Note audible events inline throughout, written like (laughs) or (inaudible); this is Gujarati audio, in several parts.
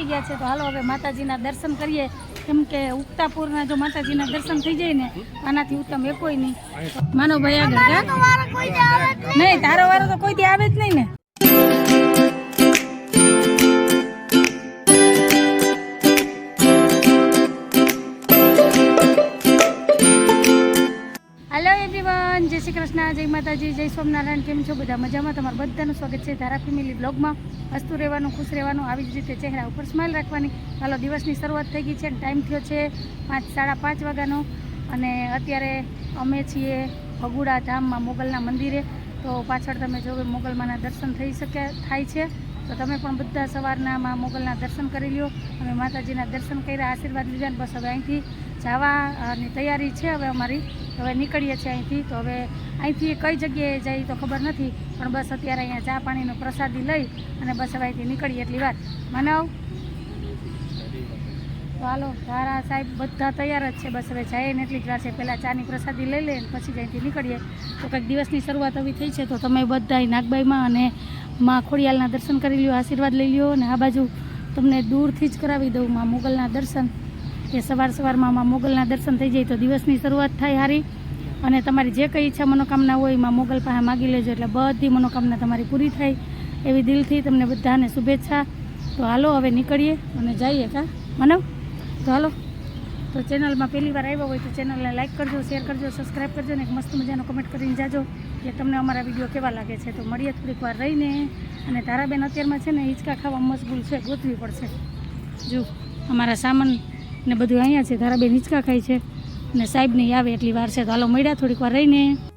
પહોંચી ગયા છે તો હાલો હવે માતાજીના દર્શન કરીએ. કેમ કે ઉગતાપુરના જો માતાજીના દર્શન થઈ જાય ને આનાથી ઉત્તમ એ કોઈ નહીં. માનો ભાઈ આગળ નહીં તારો વારો તો કોઈ થી આવે જ નહીં ને? કૃષ્ણ જય માતાજી, જય સ્વામિનારાયણ, કેમ છો? બધા મજામાં? તમારું બધાનું સ્વાગત છે ધારા ફેમિલી બ્લોગમાં. હસતું રહેવાનું, ખુશ રહેવાનું, આવી જ રીતે ચહેરા ઉપર સ્માઇલ રાખવાની. હાલો, દિવસની શરૂઆત થઈ ગઈ છે ટાઈમ થયો છે પાંચ, સાડા પાંચ વાગ્યાનો. અને અત્યારે અમે છીએ ભગુડા ધામમાં, મોગલના મંદિરે. તો પાછળ તમે જોવે, મોગલમાંના દર્શન થઈ શકે થાય છે. તો તમે પણ બધા સવારના માં મોગલના દર્શન કરી લ્યો. અમે માતાજીના દર્શન કર્યા, આશીર્વાદ લીધા બસ હવે અહીંથી જવાની તૈયારી છે હવે અમારી. હવે નીકળીએ છીએ અહીંથી. તો હવે અહીંથી કઈ જગ્યાએ જઈએ તો ખબર નથી, પણ બસ અત્યારે અહીંયા ચા પાણીનો પ્રસાદી લઈ અને બસ હવે અહીંથી નીકળીએ એટલી વાત. મનાવ? તો હાલો તારા સાહેબ બધા તૈયાર જ છે. બસ હવે જઈએ ને એટલી જ વાર છે. પહેલાં ચાની પ્રસાદી લઈ લઈએ પછી અહીંથી નીકળીએ. તો કંઈક દિવસની શરૂઆત આવી થઈ છે. તો તમે બધા નાગબાઈમાં અને માં ખોડિયાલના દર્શન કરી લ્યો, આશીર્વાદ લઈ લ્યો અને આ બાજુ તમને દૂરથી જ કરાવી દઉં માં મોગલના દર્શન. કે સવાર સવારમાં માં મોગલના દર્શન થઈ જાય તો દિવસની શરૂઆત થાય સારી અને તમારી જે કંઈ ઈચ્છા, મનોકામના હોયમાં મોગલ પાસે માગી લેજો, એટલે બધી મનોકામના તમારી પૂરી થાય. એવી દિલથી તમને બધાને શુભેચ્છા. તો હાલો, હવે નીકળીએ અને જઈએ કા? મનવ તો હાલો. તો ચેનલમાં પહેલી વાર આવ્યા હોય તો ચેનલને લાઇક કરજો શેર કરજો સબસ્ક્રાઈબ કરજો ને એક મસ્ત મજાનો કમેન્ટ કરીને જાજો કે તમને અમારા વીડિયો કેવા લાગે છે. તો મળીએ થોડીક વાર રહીને અને તારાબેન અત્યારમાં છે ને હિંચકા ખાવા મશગુલ છે, ગોતવી પડશે. જો, અમારા સામાન ને બધું અહીંયા છે તારાબેન હિંચકા ખાય છે સાહેબ નહીં આવે એટલી વાર છે. તો હાલો મળ્યા થોડીક વાર રહીને.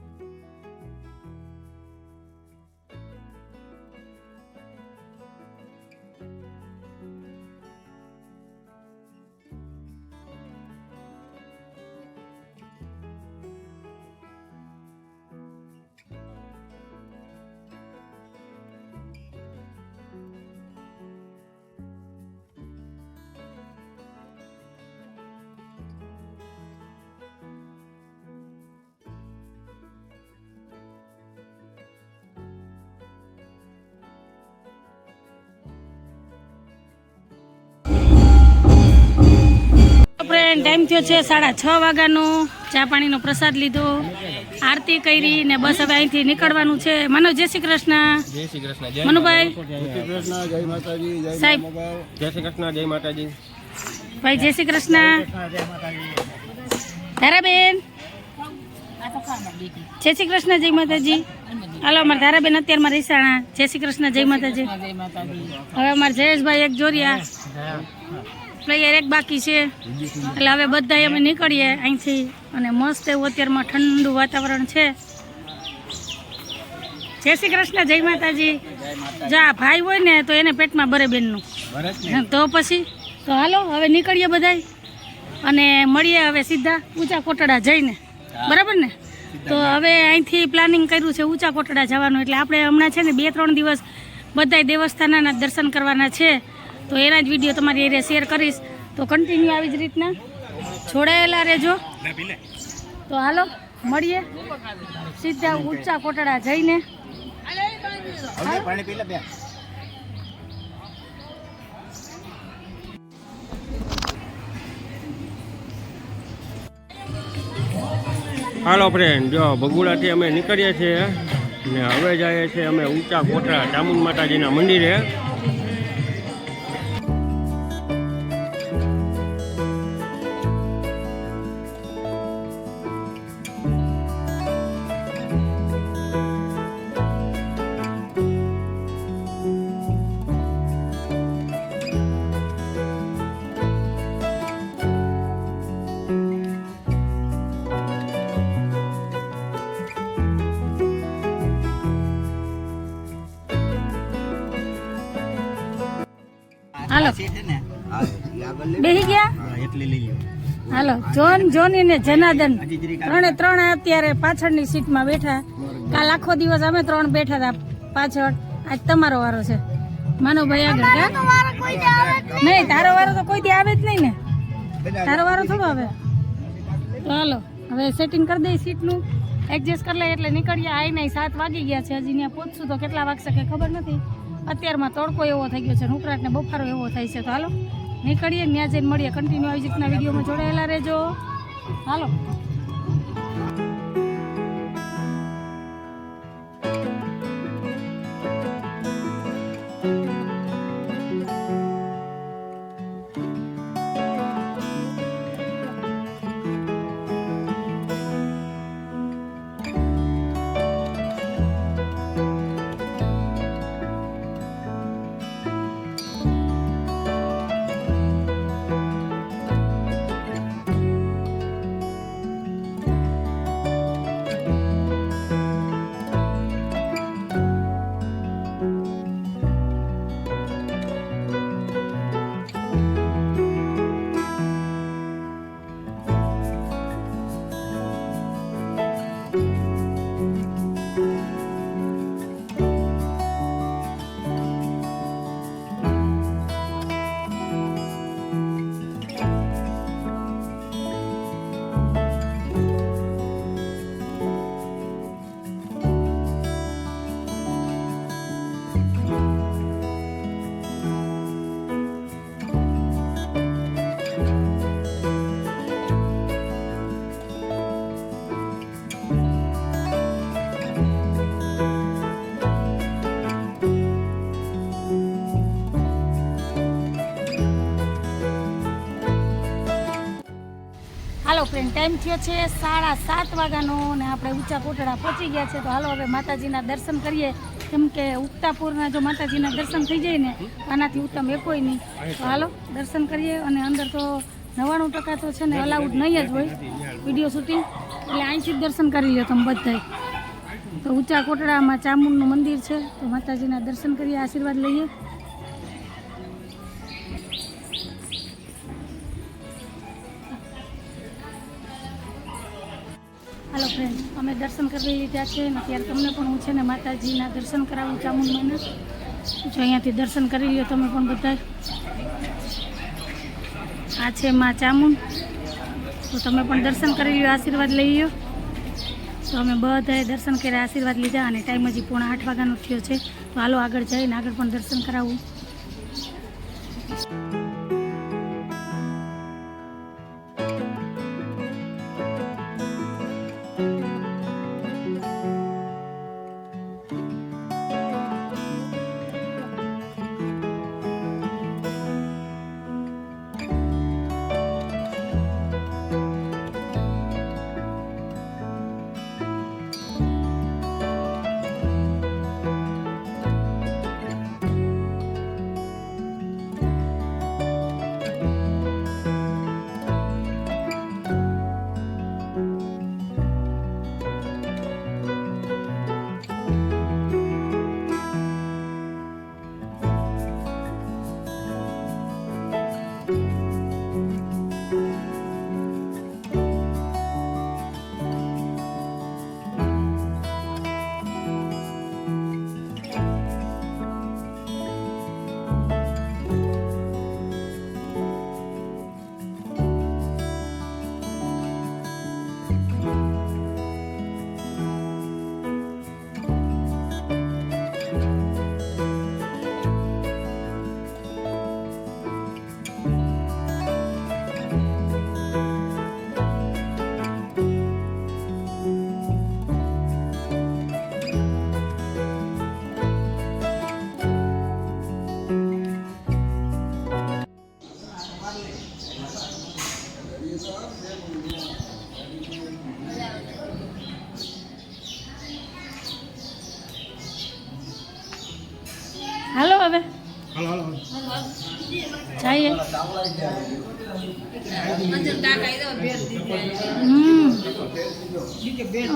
ફ્રેન્ડ ટાઈમ થયો છે સાડા છ વાગ્યાનો ચા પાણીનો પ્રસાદ લીધો આરતી કરી ને બસ હવે અહીંથી નીકળવાનું છે મનો જય શ્રી કૃષ્ણ જય શ્રી કૃષ્ણ મનુભાઈ જય માતાજી સાહેબ જય શ્રી કૃષ્ણ જય માતાજી ભાઈ જય શ્રી કૃષ્ણ ધારાબેન જય શ્રી કૃષ્ણ જય માતાજી હાલો અમારે ધારાબેન અત્યારમાં રીસાણા જય શ્રી કૃષ્ણ જય માતાજી હવે અમારે જયેશભાઈ એક જોરિયા પ્લેયર એક બાકી છે. એટલે હવે બધા અમે નીકળીએ અહીંથી. અને મસ્ત એવું અત્યારમાં ઠંડુ વાતાવરણ છે. જય શ્રી કૃષ્ણ, જય માતાજી. જા ભાઈ હોય ને, તો એને પેટમાં બરે બેનનું. તો પછી, તો હાલો, હવે નીકળીએ બધાય. અને મળીએ હવે સીધા ઊંચા કોટડા જઈને. બરાબર ને? તો હવે અહીંથી પ્લાનિંગ કર્યું છે ઊંચા કોટડા જવાનું. એટલે આપણે હમણાં છે ને બે ત્રણ દિવસ બધાય દેવસ્થાનના દર્શન કરવાના છે. તો એના જ વીડિયો તમારી એરિયા શેર કરીશ. તો કન્ટિન્યુ આવી જ રીતના. જોડાયેલા રહેજો. તો હાલો મળીએ. સીધા ઊંચા કોટડા જઈને. હાલો ફ્રેન્ડ જો ભગુડાથી અમે નીકળીએ છીએ ને હવે જઈએ છીએ અમે ઊંચા કોટડા ચામુંડ માતાજીના મંદિરે. બેસી ગયા? એટલી લઈ લો હાલો જોન જોની ને જનાર્દન ત્રણે ત્રણ અત્યારે પાછળની સીટમાં બેઠા. કાલ આખો દિવસ અમે ત્રણ બેઠા હતા પાછળ. આજ તમારો વારો છે. માનો ભાઈ આગળ કા? નહીં. તારો વારો તો કોઈ દી આવે જ નહીં ને. તારો વારો થોડો આવે. તો હાલો હવે સેટિંગ કરી દઈ સીટનું. એડજસ્ટ કરી લે એટલે નીકળીએ. આવીને સાત વાગી ગયા છે. હજી ત્યાં પહોંચશું તો કેટલા વાગશે કે ખબર નથી. અત્યારમાં તડકો એવો થઈ ગયો છે ને ઉકળાટ ને બફારો એવો થાય છે. તો હાલો. નીકળીએ ત્યાં જઈને મળીએ. કન્ટિન્યુ આવી રીતના વિડીયોમાં જોડાયેલા રહેજો. હાલો. હાલો ફ્રેન્ડ ટાઈમ થયો છે સાડા સાત વાગ્યાનો ને આપણે ઊંચા કોટડા પહોંચી ગયા છે. તો હાલો હવે માતાજીના દર્શન કરીએ. કેમ કે ઉગતાપુરના જો માતાજીના દર્શન થઈ જાય ને, આનાથી ઉત્તમ એ કોઈ નહીં. તો હાલો, દર્શન કરીએ અને અંદર તો નવ્વાણું ટકા તો છે ને અલાઉડ નહીં જ હોય. વીડિયો શૂટિંગ એટલે અહીંથી જ દર્શન કરી લો તમે બધાય. તો ઊંચા કોટડામાં ચામુંડનું મંદિર છે. તો માતાજીના દર્શન કરીએ, આશીર્વાદ લઈએ. હાલો ફ્રેન્ડ અમે દર્શન કરી લીધા છે અને અત્યારે તમને પણ હું છે ને માતાજીના દર્શન કરાવું ચામુંડમાના જો અહીંયાથી દર્શન કરી લ્યો તમે પણ બધા આ છે માં ચામુંડ. તો તમે પણ દર્શન કરી લ્યો, આશીર્વાદ લઈ લ્યો. તો અમે બધાએ દર્શન કર્યા, આશીર્વાદ લીધા અને ટાઈમ હજી પોણા આઠ વાગ્યાનો થયો છે. તો હાલો આગળ જઈને આગળ પણ દર્શન કરાવું.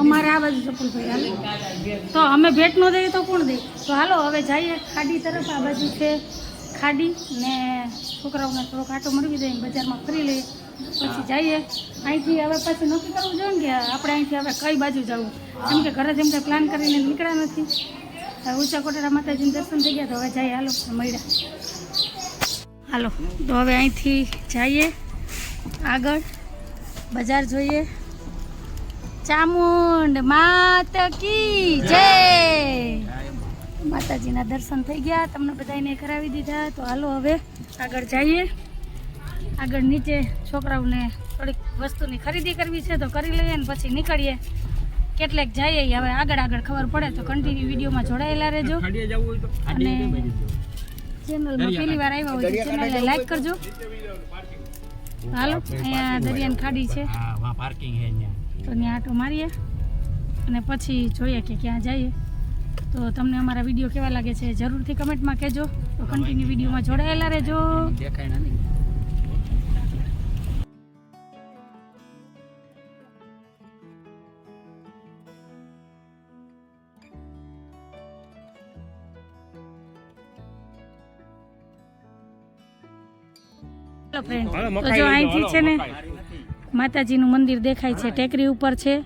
અમારે આ બાજુ ચપ્પલભાઈ હાલો. તો અમે ભેટ ન દઈએ તો કોણ દે? તો હાલો હવે જઈએ. ખાડી તરફ આ બાજુ છે ખાડી ને છોકરાઓને થોડોક આટો મળવી દઈએ બજારમાં ફરી લઈએ. પછી જઈએ. અહીંથી હવે પાછું નક્કી કરવું જોઈએ ને કે આપણે અહીંથી હવે કઈ બાજુ જવું? કેમ કે ઘરે જેમ કે પ્લાન કરીને નીકળ્યા નથી. હવે ઊંચા કોટેરા માતાજીને દર્શન થઈ ગયા તો હવે જઈએ. હાલો મળ્યા. હાલો તો હવે અહીંથી જઈએ. આગળ બજાર જોઈએ. ચામુંડ માત કી જય. માતાજીના દર્શન થઈ ગયા. તમને બધાને કરાવી દીધા. તો હાલો હવે આગળ જઈએ. આગળ નીચે છોકરાઓને થોડીક વસ્તુની ખરીદી કરવી છે તો કરી લઈએ ને પછી નીકળીએ. કેટલેક જઈએ હવે આગળ આગળ ખબર પડે તો કન્ટિન્યુ વિડીયોમાં જોડાયેલા રહેજો. અને ચેનલમાં પહેલી વાર આવ્યા હોય તો ચેનલને લાઈક કરજો. હાલો અહીંયા દરિયાની ખાડી છે. પાર્કિંગ છે અહીંયા. તો ત્યાં આટો મારીએ અને પછી જોઈએ કે ક્યાં જઈએ. તો તમને અમારા વીડિયો કેવા લાગે છે જરૂરથી કમેન્ટમાં કહેજો. તો કન્ટિન્યુ વિડીયોમાં જોડાયેલા રહેજો. દેખાય ફ્રેન્ડ તો જો અહીંથી છે ને માતાજીનું મંદિર દેખાય છે. ટેકરી ઉપર છે.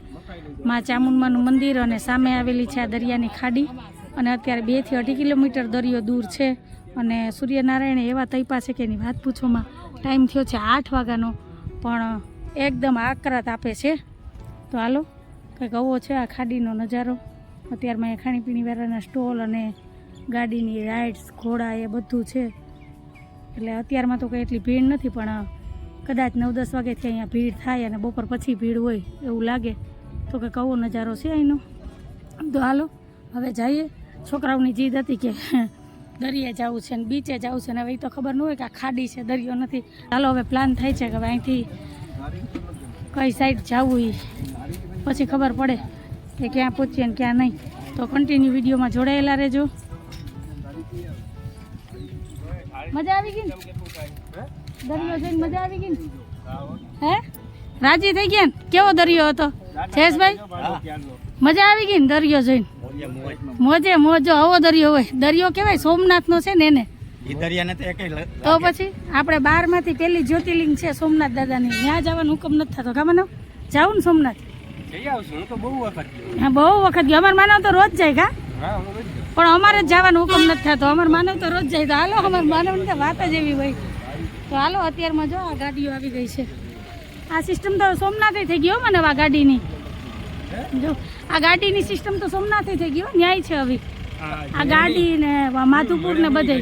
માં ચામુંડમાનું મંદિર અને સામે આવેલી છે આ દરિયાની ખાડી. અને અત્યારે બેથી અઢી કિલોમીટર દરિયો દૂર છે. અને સૂર્યનારાયણ એવા તૈપા છે કે એની વાત પૂછોમાં ટાઈમ થયો છે આઠ વાગ્યાનો. પણ એકદમ આકરાત આપે છે. તો હાલો, કંઈક આવો છે આ ખાડીનો નજારો. અત્યારમાં એ ખાણીપીણી વાળાના સ્ટોલ અને ગાડીની રાઇડ્સ ઘોડા એ બધું છે. એટલે અત્યારમાં તો કંઈ એટલી ભીડ નથી, પણ કદાચ નવ દસ વાગ્યાથી અહીંયા ભીડ થાય અને બપોર પછી ભીડ હોય એવું લાગે, તો કે કવો નજારો છે અહીંનો. તો હાલો, હવે જઈએ. છોકરાઓની જીદ હતી કે દરિયે જવું છે ને બીચે જવું છે ને હવે એ તો ખબર ન હોય કે આ ખાડી છે, દરિયો નથી. ચાલો હવે પ્લાન થાય છે કે હવે અહીંથી કઈ સાઈડ જવું એ પછી ખબર પડે કે ક્યાં પહોંચીએ ને ક્યાં નહીં. તો કન્ટિન્યુ વિડીયોમાં જોડાયેલા રહેજો. મજા આવી ગઈ ને? દરિયો જઈને મજા આવી ગઈ ને? હે? રાજી થઈ ગયા ને? કેવો દરિયો હતો? જયેશભાઈ? મજા આવી ગઈ ને દરિયો જોઈને? મોજે મોજો આવો દરિયો હોય. દરિયો કહેવાય સોમનાથનો છે ને એને? તો પછી આપણે બારમાંથી પેલી જ્યોતિર્લિંગ છે સોમનાથ દાદાની. ત્યાં જવાનો હુકમ નથી થતો. ખબર ને જાવું ને સોમનાથ. જઈ આવશું. હું તો બહુ વખત ગયો. હા બહુ વખત ગયો. અમાર માનવ તો રોજ જાય કા. પણ અમારે જ જવાનો હુકમ નથી થતો. અમાર માનવ તો રોજ જાય. તો હાલો અમાર માનવની તો વાત જ એવી હોય. તો હાલો અત્યારમાં જો આ ગાડીઓ આવી ગઈ છે. આ સિસ્ટમ તો સોમનાથે થઈ ગયો મને આ ગાડીની. જો આ ગાડીની સિસ્ટમ તો સોમનાથે થઈ ગયો ન્યાય છે હવે. આ ગાડી ને માધુપુર ને બધે.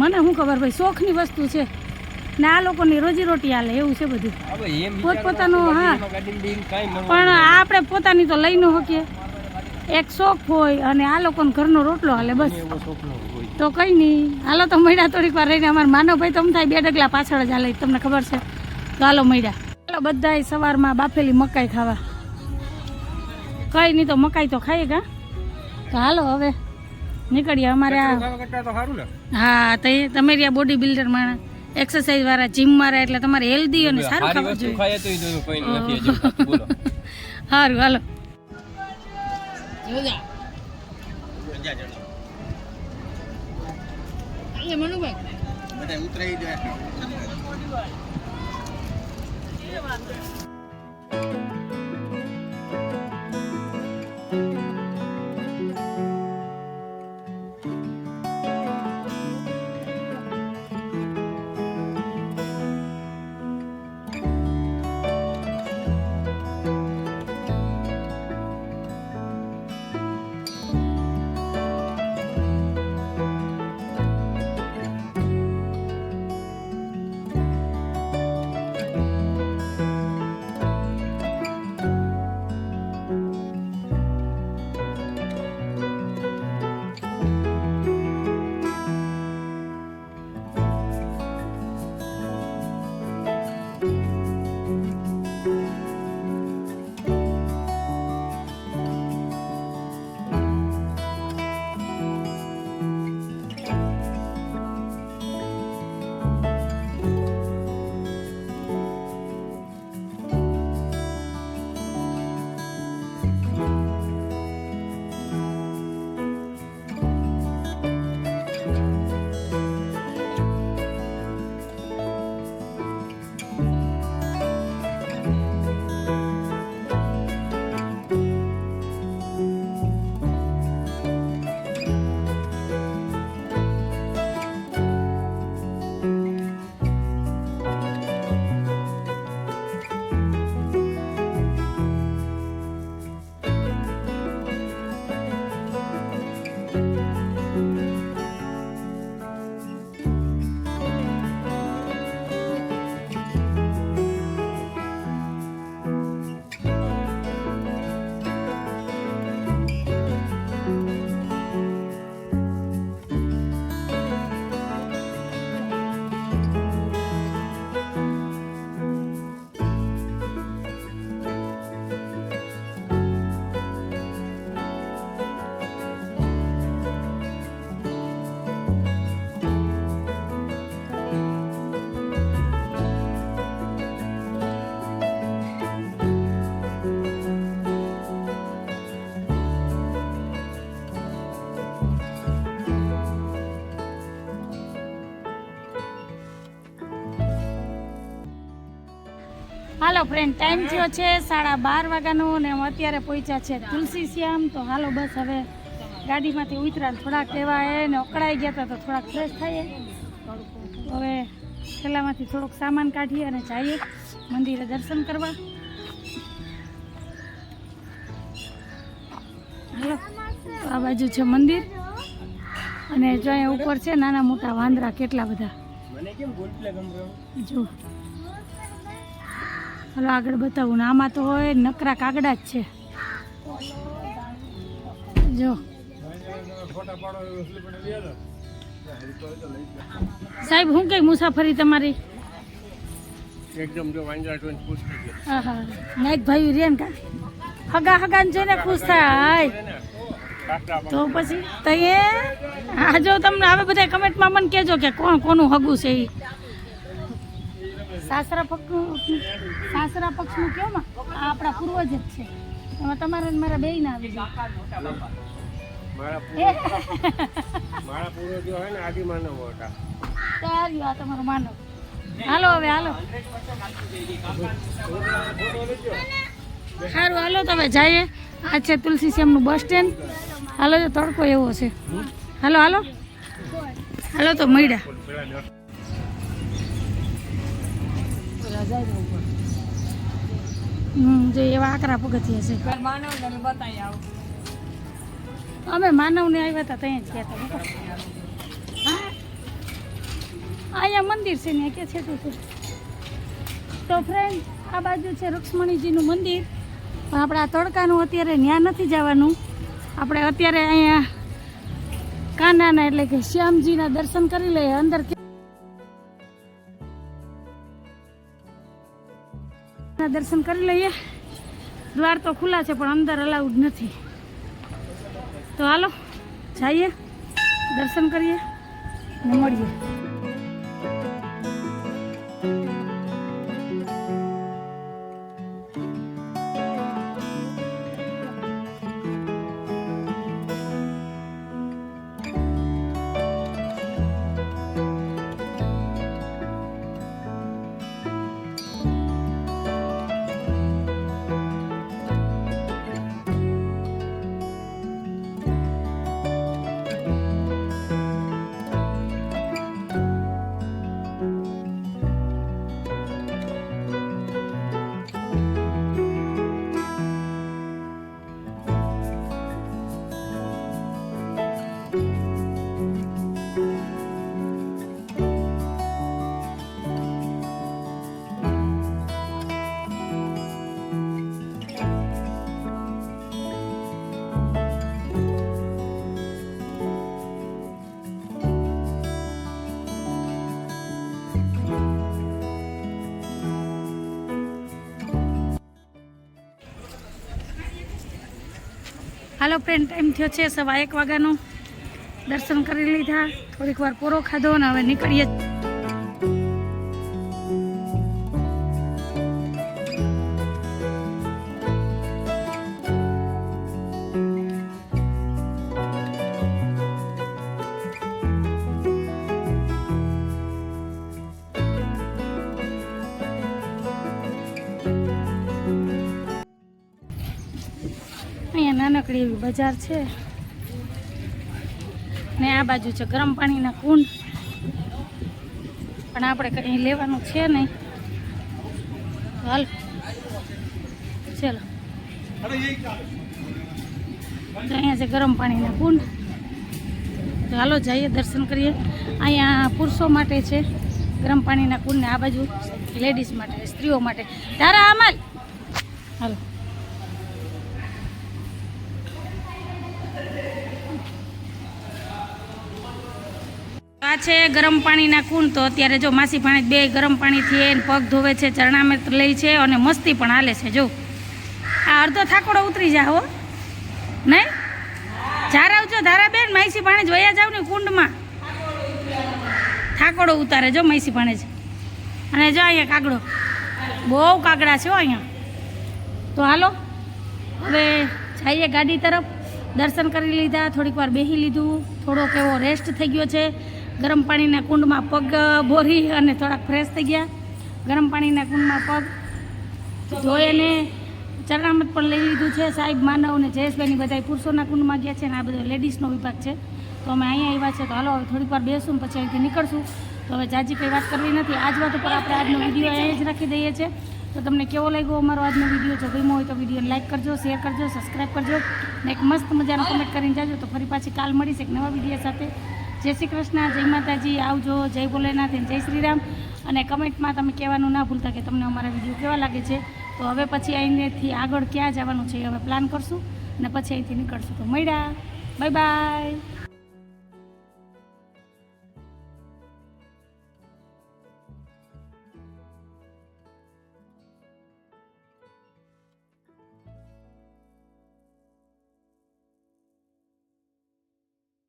મને શું ખબર ભાઈ શોખની વસ્તુ છે. ને આ લોકોની રોજીરોટી હાલે એવું છે બધું. પોતપોતાનું હા. પણ આપણે પોતાની તો લઈ ન શકીએ. એક શોખ હોય અને આ લોકોને ઘરનો રોટલો હાલે બસ. તો કંઈ નહીં હાલો તો મળ્યા થોડીક વાર રહીને. અમારા માનવભાઈ તો થાય બે ડગલા પાછળ જ હાલે. તમને ખબર છે. તો હાલો મળ્યા. હાલો બધાય સવારમાં બાફેલી મકાઈ ખાવા. કંઈ નહીં તો મકાઈ તો ખાઈએ ગા તો હાલો હવે નીકળીએ અમારે આ હા તો એ તમે રહ્યા બોડી બિલ્ડર માણસ. એક્સરસાઇઝ વાળા જીમ વાળા એટલે તમારે હેલ્ધી અને સારું ખાવું જોઈએ. સારું (laughs) તો ઈ કોઈ નથી હજુ બોલો સારું હાલો બધા ઉતરાઈ જાય. Bye. હાલો ફ્રેન્ડ ટાઈમ થયો છે સાડા બાર વાગ્યાનો અને અમે અત્યારે પહોંચ્યા છે તુલસી શ્યામ. તો હાલો બસ હવે ગાડીમાંથી ઉતરા થોડાક એવા એ ને અકળાઈ ગયા હતા તો થોડાક ફ્રેશ થઈએ. હવે છેલ્લામાંથી થોડોક સામાન કાઢીએ અને જઈએ મંદિરે દર્શન કરવા. હાલો આ બાજુ છે મંદિર અને જો અહીંયા ઉપર છે નાના મોટા વાંદરા કેટલા બધા. જો. હાલો આગળ બતાવું. ને આમાં તો હોય નકરા કાગડા જ છે. જો. સાહેબ હું કઈ મુસાફરી તમારી? એકદમ જો વાંદરા જોઈને ખુશ થઈ ગયો. આહા. નાઈક ભાઈ રેન કા હગા હગા ને જોઈને ખુશ થાય. તો પછી તો હા જો તમને હવે બધા કમેન્ટમાં મને કહેજો કે કોણ કોનું હગું છે એ સાસરા પક્ષ સાસરા પક્ષનું કયો માં? આ આપણા પૂર્વજ જ છે. એમાં તમારા મારા બેય ના આવી મારા પૂર્વજો હોય ને આદિ માનવ હતા. તાર્યું આ તમારો માનવ. હાલો હવે હાલો. સારું હાલો તો હવે જઈએ. આ છે તુલસી શ્યામનું બસ સ્ટેન્ડ. હાલો તો તડકો એવો છે. હાલો હાલો. હાલો તો મળ્યા. હમ જો એવા આકરા પગથિયા છે. અમે માનવને આવ્યા હતા ત્યાં જ ગયા હતા. અહીંયા મંદિર છે ને કે છે? તો તું તો ફ્રેન્ડ આ બાજુ છે રૂક્ષ્મણીજીનું મંદિર. પણ આપણે આ તડકાનું અત્યારે ન્યા નથી જવાનું. આપણે અત્યારે અહીંયા કાનાના એટલે કે શ્યામજીના દર્શન કરી લઈએ અંદર દર્શન કરી લઈએ. દ્વાર તો ખુલ્લા છે, પણ અંદર અલાઉડ નથી. તો હાલો, જઈએ, દર્શન કરીએ મળીએ. હાલો ફ્રેન્ડ ટાઈમ થયો છે સવા એક વાગ્યાનો. દર્શન કરી લીધા. થોડીક વાર પૂરો ખાધો અને હવે નીકળીએ બજાર છે. ને આ બાજુ છે ગરમ પાણીના કુંડ. પણ આપણે કંઈ લેવાનું છે નહીં. હાલ. ચલો. તો અહીંયા છે ગરમ પાણીના કુંડ. તો હાલો જઈએ દર્શન કરીએ. અહીંયા પુરુષો માટે છે ગરમ પાણીના કુંડ ને આ બાજુ લેડીઝ માટે, સ્ત્રીઓ માટે. તારા અમાલ હાલો. છે ગરમ પાણીના કુંડ, તો અત્યારે જો માસી પાણી બે ગરમ પાણીથી એને પગ ધોવે છે, ચરણામૃત લે છે અને મસ્તી પણ હાલે છે. જો, આ અડધો થાકોડો ઉતરી જા હો. નહીં? જાર આવજો ધારાબેન માસી પાણી જોયા જાવ ને કુંડમાં. થાકોડો ઉતારે જો મૈસી પાણી જ. અને જો અહીંયા કાગડો. બહુ કાગડા છે હો અહીંયા. તો હાલો, હવે જઈએ ગાડી તરફ. દર્શન કરી લીધા, થોડીક વાર બેસી લીધું. થોડોક એવો રેસ્ટ થઈ ગયો છે. ગરમ પાણીના કુંડમાં પગ બોરી અને થોડાક ફ્રેશ થઈ ગયા. ગરમ પાણીના કુંડમાં પગ ધોઈને ચરણામત પણ લઈ લીધું છે. સાહેબ માનવ અને જયેશભાઈની બધા પુરુષોના કુંડમાં ગયા છે અને આ બધો લેડીઝનો વિભાગ છે. તો અમે અહીંયા આવ્યા છે. તો હાલો, હવે થોડીક વાર બેસું પછી અહીંથી નીકળશું. તો હવે જાજી કંઈ વાત કરવી નથી. આજ વાત ઉપર આપણે આજનો વીડિયો અહીંયા જ રાખી દઈએ છીએ. તો તમને કેવો લાગ્યો અમારો આજનો વીડિયો? જો ગમ્યો હોય તો વિડીયોને લાઈક કરજો, શેર કરજો, સબસ્ક્રાઈબ કરજો. ને એક મસ્ત મજાનો કમેન્ટ કરીને જાજો. તો ફરી પાછી કાલ મળીશ એક નવા વીડિયો સાથે. જય શ્રી કૃષ્ણ, જય માતાજી, આવજો, જય ભોલેનાથ જય શ્રીરામ. અને કમેન્ટમાં તમે કહેવાનું ના ભૂલતા કે તમને અમારા વીડિયો કેવા લાગે છે. તો હવે પછી અહીંથી આગળ ક્યાં જવાનું છે હવે પ્લાન કરશું અને પછી અહીંથી નીકળશું. તો મળ્યા. Bye bye.